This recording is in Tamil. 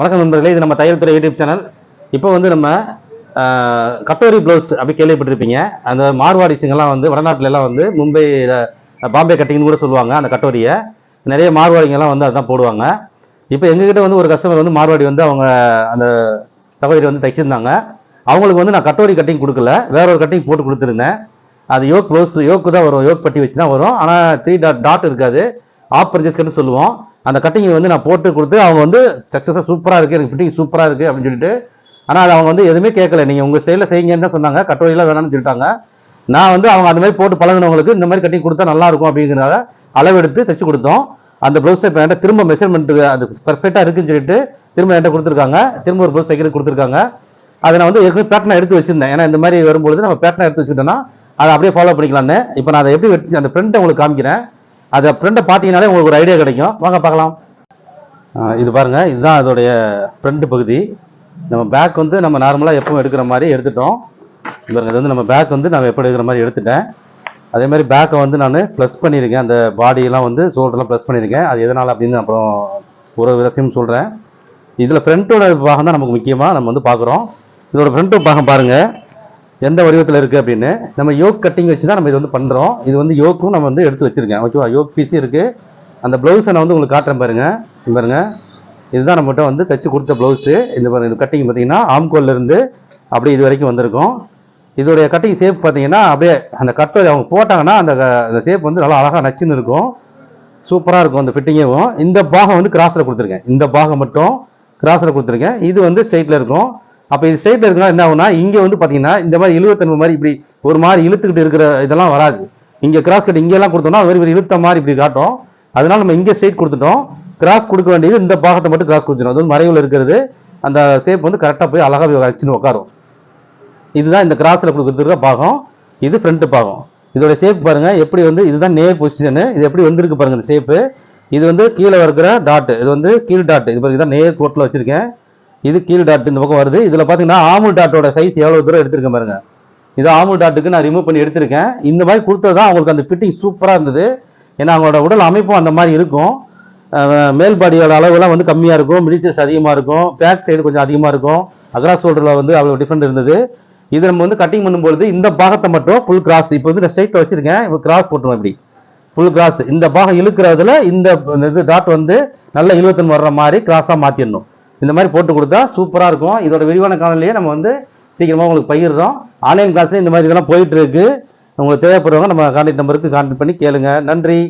வணக்கம் நண்பர்களே இது நம்ம தையல் துறை யூடியூப் சேனல். இப்போ வந்து நம்ம கட்டோரி ப்ளவுஸ் அப்படி கேள்விப்பட்டிருப்பீங்க. அந்த மார்வாடிஸுங்கெல்லாம் வந்து வடநாட்டிலலாம் வந்து மும்பையில் பாம்பே கட்டிங்னு கூட சொல்லுவாங்க அந்த கட்டோரியை. நிறைய மார்வாடிங்கெல்லாம் வந்து அதுதான் போடுவாங்க. இப்போ எங்ககிட்ட வந்து ஒரு கஸ்டமர் வந்து மார்வாடி வந்து அவங்க அந்த சகோதரி வந்து தைச்சிருந்தாங்க. அவங்களுக்கு வந்து நான் கட்டோரி கட்டிங் கொடுக்கல. வேற ஒரு கட்டிங் போட்டு கொடுத்துருந்தேன். அது யோக் ப்ளவுஸ் யோக்கு தான் வரும் யோக் பட்டி வச்சு தான் வரும். ஆனால் த்ரீ டாட் டாட் இருக்காது. ஆஃப் பர்ச்சேஸ் சொல்லுவோம். அந்த கட்டிங்கை வந்து நான் போட்டு கொடுத்து அவங்க வந்து சக்ஸஸாக சூப்பராக இருக்குது எனக்கு ஃபிட்டிங் சூப்பராக இருக்குது அப்படின்னு சொல்லிட்டு ஆனால் அது அவங்க வந்து எதுவுமே கேட்கல. நீங்கள் உங்கள் சைடில் செய்யுங்கன்னு தான் சொன்னாங்க. கட்டோரியெல்லாம் வேணாம்னு சொல்லிட்டாங்க. நான் வந்து அவங்க அந்த மாதிரி போட்டு பழகுனவங்களுக்கு இந்த மாதிரி கட்டிங் கொடுத்தா நல்லாயிருக்கும் அப்படிங்கிறத அளவெடுத்து தைச்சு கொடுத்தோம். அந்த ப்ளவுஸை இப்போ என்கிட்ட திரும்ப மெஷர்மெண்ட்டு அது பர்ஃபெக்டாக இருக்குன்னு சொல்லிட்டு திரும்ப என்கிட்ட கொடுத்துருக்காங்க. திரும்ப ஒரு ப்ளவுஸ் தைக்கிறது கொடுத்துருக்காங்க. அதை நான் வந்து ஏற்கனவே பேட்டர்ன் எடுத்து வச்சிருந்தேன். ஏன்னா இந்த மாதிரி வரும்பொழுது நம்ம பேட்டர்ன் எடுத்து வச்சுக்கிட்டோம்னா அதை அப்படியே ஃபாலோ பண்ணிக்கலாம்னு. இப்போ நான் அதை எப்படி வெட்டி அந்த ஃப்ரெண்ட்டை உங்களுக்கு காமிக்கிறேன். அதை பிரிண்ட்டை பார்த்தீங்கனாலே உங்களுக்கு ஒரு ஐடியா கிடைக்கும். வாங்க பார்க்கலாம். இது பாருங்கள் இதுதான் அதோடைய ஃப்ரண்ட் பகுதி. நம்ம பேக் வந்து நம்ம நார்மலாக எப்பவும் எடுக்கிற மாதிரி எடுத்துட்டோம். இது பாருங்க இது வந்து நம்ம பேக் வந்து நம்ம எப்படி எடுக்கிற மாதிரி எடுத்துட்டேன். அதே மாதிரி பேக்கை வந்து நான் ப்ளஸ் பண்ணியிருக்கேன். அந்த பாடியெல்லாம் வந்து ஷோல்டர்லாம் ப்ளஸ் பண்ணியிருக்கேன். அது எதனால் அப்படின்னு அப்புறம் ஒரு விஷயம் சொல்கிறேன் இதில் ஃப்ரண்ட்டோட பாகம் தான் நமக்கு முக்கியமாக நம்ம வந்து பார்க்குறோம். இதோட ஃப்ரண்ட்டு பாகம் பாருங்கள் எந்த வடிவத்தில் இருக்குது அப்படின்னு நம்ம யோக் கட்டிங் வச்சு தான் நம்ம இது வந்து பண்ணுறோம் இது வந்து யோக்கும் நம்ம வந்து எடுத்து வச்சுருக்கேன். ஓகேவா யோக் பீஸும் இருக்குது அந்த ப்ளவுஸை நான் வந்து உங்களுக்கு காட்டுறேன் பாருங்கள் பாருங்கள் இதுதான் நம்மகிட்ட வந்து தைச்சி கொடுத்த ப்ளவுஸு இந்த பாருங்க இந்த கட்டிங் பார்த்தீங்கன்னா ஆம்கோல்லேருந்து அப்படியே இது வரைக்கும் வந்திருக்கும். இதோடைய கட்டிங் ஷேப் பார்த்தீங்கன்னா அப்படியே அந்த கட்டை அவங்க போட்டாங்கன்னா அந்த அந்த ஷேப் வந்து நல்லா அழகாக நச்சுன்னு இருக்கும். சூப்பராக இருக்கும் அந்த ஃபிட்டிங்கும் இந்த பாகம் வந்து கிராஸில் கொடுத்துருக்கேன். இந்த பாகம் மட்டும் கிராஸில் கொடுத்துருக்கேன். இது வந்து ஸ்ட்ரைட்டில் இருக்கும். அப்போ இது ஸ்ட்ரைட்டில் இருக்குன்னா என்ன ஆகுனா இங்கே வந்து பார்த்தீங்கன்னா இந்த மாதிரி இழுவத்தன்மை மாதிரி இப்படி ஒரு மாதிரி இழுத்துக்கிட்டு இருக்கிற இதெல்லாம் வராது. இங்கே கிராஸ் கட் இங்கெல்லாம் கொடுத்தோம்னா வெறும் வெறும் இழுத்த மாதிரி இப்படி காட்டும். அதனால நம்ம இங்கே ஸ்ட்ரைட் கொடுத்துட்டோம். கிராஸ் கொடுக்க வேண்டியது இந்த பாகத்தை மட்டும் கிராஸ் கொடுத்துடும் அது வந்து மறைவில் இருக்கிறது. அந்த ஷேப் வந்து கரெக்டாக போய் அழகாக வச்சுன்னு உட்காரும் இதுதான் இந்த கிராஸில் கொடுக்குறதுக்கு பாகம். இது ஃப்ரண்ட் பாகம். இதோட ஷேப் பாருங்கள் எப்படி வந்து இதுதான் நேர் பொசிஷனு இது எப்படி வந்திருக்கு பாருங்க இந்த ஷேப்பு இது வந்து கீழே இருக்கிற டாட்டு இது வந்து கீழ் டாட்டு இது பாருங்க இதான் நேர் கோட்டில் வச்சுருக்கேன். இது கீழ் டாட் இந்த பக்கம் வருது. இதில் பார்த்தீங்கன்னா ஆமுல் டாட்டோட சைஸ் எவ்வளோ தூரம் எடுத்திருக்கேன் பாருங்க. இது ஆமுல் டாட்டுக்கு நான் ரிமூவ் பண்ணி எடுத்திருக்கேன். இந்த மாதிரி கொடுத்தது தான் அவங்களுக்கு அந்த ஃபிட்டிங் சூப்பராக இருந்தது. ஏன்னா அவங்களோட உடல் அமைப்பும் அந்த மாதிரி இருக்கும். மேல் பாடியோட அளவுலாம் வந்து கம்மியாக இருக்கும். மிடில் அதிகமாக இருக்கும். பேக் சைடு கொஞ்சம் அதிகமாக இருக்கும். அக்ரா ஷோல்டரில் வந்து அவ்வளோ டிஃப்ரெண்ட் இருந்தது. இது நம்ம வந்து கட்டிங் பண்ணும்பொழுது இந்த பாகத்தை மட்டும் ஃபுல் கிராஸ் இப்போ வந்து நான் ஸ்ட்ரைட்டில் வச்சுருக்கேன். இப்போ கிராஸ் போட்டுருவோம் இப்படி. ஃபுல் கிராஸ் இந்த பாகம் இழுக்கிறதுல இந்த இந்த இது டாட் வந்து நல்ல இழுவத்தன் வர்ற மாதிரி கிராஸாக மாற்றிடணும் இந்த மாதிரி போட்டு கொடுத்தா சூப்பராக இருக்கும். இதோட விரிவான காலநிலையே நம்ம வந்து சீக்கிரமாக உங்களுக்கு பகிர்றோம். ஆன்லைன் கிளாஸில் இந்த மாதிரி இதெல்லாம் போயிட்டுருக்கு உங்களுக்கு தேவைப்படுறவங்க நம்ம கான்டாக்ட் நம்பருக்கு கான்டாக்ட் பண்ணி கேளுங்க. நன்றி.